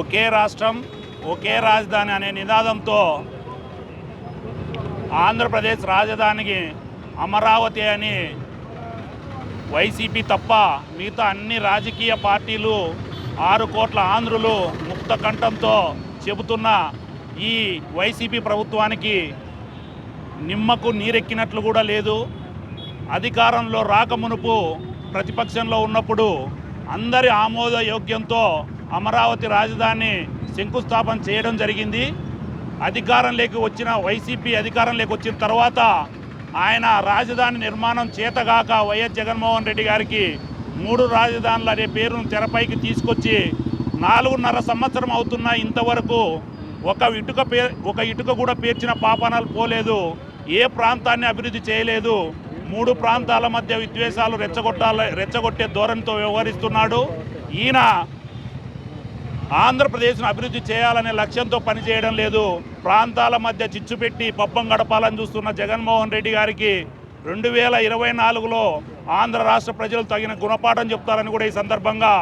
ఒకే రాష్ట్రం ఒకే రాజధాని అనే నినాదంతో ఆంధ్రప్రదేశ్ రాజధానికి అమరావతి అని వైసీపీ తప్ప మిగతా అన్ని రాజకీయ పార్టీలు ఆరు కోట్ల ఆంధ్రులు ముక్త కంఠంతో చెబుతున్న ఈ వైసీపీ ప్రభుత్వానికి నిమ్మకు నీరెక్కినట్లు కూడా లేదు. అధికారంలో రాకమునుపు ప్రతిపక్షంలో ఉన్నప్పుడు అందరి ఆమోద యోగ్యంతో అమరావతి రాజధాని శంకుస్థాపన చేయడం జరిగింది. అధికారంలోకి వచ్చిన వైసీపీ అధికారంలోకి వచ్చిన తర్వాత ఆయన రాజధాని నిర్మాణం చేతగాక వైఎస్ జగన్మోహన్ రెడ్డి గారికి మూడు రాజధానులు అనే పేరును తెరపైకి తీసుకొచ్చి నాలుగున్నర సంవత్సరం అవుతున్న ఇంతవరకు ఒక ఇటుక పే ఒక ఇటుక కూడా పేర్చిన పాపానాలు పోలేదు. ఏ ప్రాంతాన్ని అభివృద్ధి చేయలేదు. మూడు ప్రాంతాల మధ్య విద్వేషాలు రెచ్చగొట్టాల రెచ్చగొట్టే ధోరణితో వ్యవహరిస్తున్నాడు. ఈయన ఆంధ్రప్రదేశ్ను అభివృద్ధి చేయాలనే లక్ష్యంతో పనిచేయడం లేదు. ప్రాంతాల మధ్య చిచ్చు పెట్టి పబ్బం గడపాలని చూస్తున్న జగన్మోహన్ రెడ్డి గారికి రెండు వేల ఇరవై నాలుగులో ఆంధ్ర రాష్ట్ర ప్రజలు తగిన గుణపాఠం చెప్తారని కూడా ఈ సందర్భంగా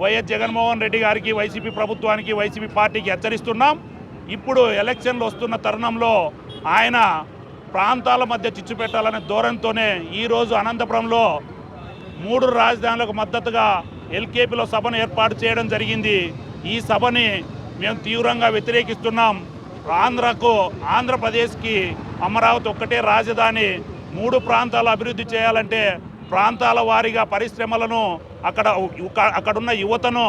వైఎస్ జగన్మోహన్ రెడ్డి గారికి వైసీపీ ప్రభుత్వానికి వైసీపీ పార్టీకి హెచ్చరిస్తున్నాం. ఇప్పుడు ఎలక్షన్లు వస్తున్న తరుణంలో ఆయన ప్రాంతాల మధ్య చిచ్చు పెట్టాలనే ధోరణితోనే ఈరోజు అనంతపురంలో మూడు రాజధానులకు మద్దతుగా ఎల్కేపీలో సభను ఏర్పాటు చేయడం జరిగింది. ఈ సభని మేము తీవ్రంగా వ్యతిరేకిస్తున్నాం. ఆంధ్రకు ఆంధ్రప్రదేశ్కి అమరావతి ఒక్కటే రాజధాని. మూడు ప్రాంతాలు అభివృద్ధి చేయాలంటే ప్రాంతాల వారీగా పరిశ్రమలను అక్కడ అక్కడున్న యువతను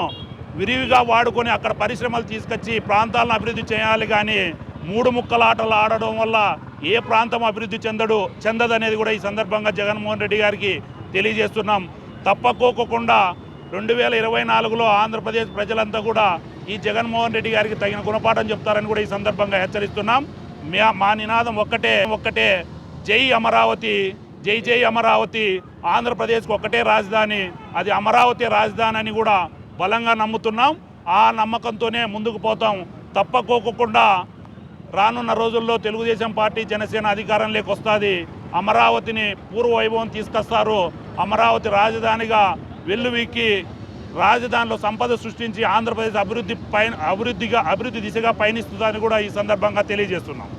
విరివిగా వాడుకొని అక్కడ పరిశ్రమలు తీసుకొచ్చి ప్రాంతాలను అభివృద్ధి చేయాలి కానీ మూడు ముక్కల ఆటలు ఆడడం వల్ల ఏ ప్రాంతం అభివృద్ధి చెందడు చెందదనేది కూడా ఈ సందర్భంగా జగన్మోహన్ రెడ్డి గారికి తెలియజేస్తున్నాం. తప్పకోకుండా రెండు వేల ఇరవై నాలుగులో ఆంధ్రప్రదేశ్ ప్రజలంతా కూడా ఈ జగన్మోహన్ రెడ్డి గారికి తగిన గుణపాఠం చెప్తారని కూడా ఈ సందర్భంగా హెచ్చరిస్తున్నాం. మా నినాదం ఒక్కటే ఒక్కటే. జై అమరావతి జై జై అమరావతి. ఆంధ్రప్రదేశ్కి ఒక్కటే రాజధాని అది అమరావతి రాజధాని అని కూడా బలంగా నమ్ముతున్నాం. ఆ నమ్మకంతోనే ముందుకు పోతాం. తప్పకోకుండా రానున్న రోజుల్లో తెలుగుదేశం పార్టీ జనసేన అధికారంలోకి వస్తుంది అమరావతిని పూర్వ వైభవం తీసుకొస్తారు. అమరావతి రాజధానిగా వెల్లువికి రాజధానిలో సంపద సృష్టించి ఆంధ్రప్రదేశ్ అభివృద్ధి పై అభివృద్ధిగా అభివృద్ధి దిశగా పయనిస్తుందని కూడా ఈ సందర్భంగా తెలియజేస్తున్నాం.